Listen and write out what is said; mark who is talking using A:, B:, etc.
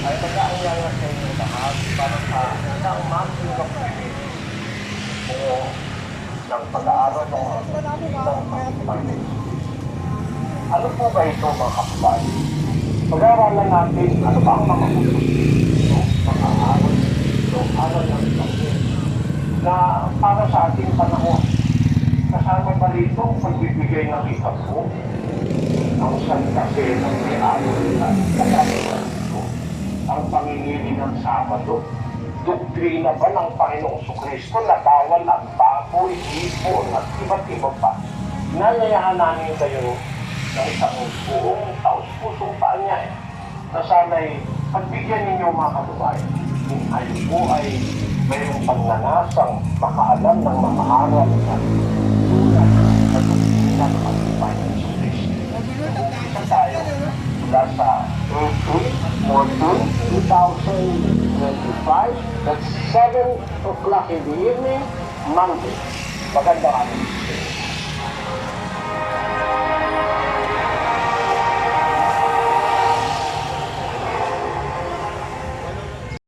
A: ay nag-aanyaya sa inyo lahat para sa isang monthly of privilege o ng pag-aaral ng ng pag Ano po ba ito mga kapatid? Pag-aaralan natin ano ba ang mga pag-aaral ng aral ng Panginoon na para sa ating panahon. Kasama ba rito pagbibigay ng ikapo ang Santa Fe ng may araw nila. Kasama rito ang pangingili ng Sabado. Doktrina ba ng Panginoong Kristo na bawal ang baboy, ibon at iba't iba pa. Nanayahan namin kayo ng isang buong taos pusong paanyay na sana'y pagbigyan ninyo mga kababayan. Kung kayo po ay mayroong pagnanasang makaalam ng mga aral na tulad na doktrina ng ating Panginoong Kristo. Isa tayo mula sa 18, 14, 2025, that's 7 o'clock in the evening, Monday. Magandang araw.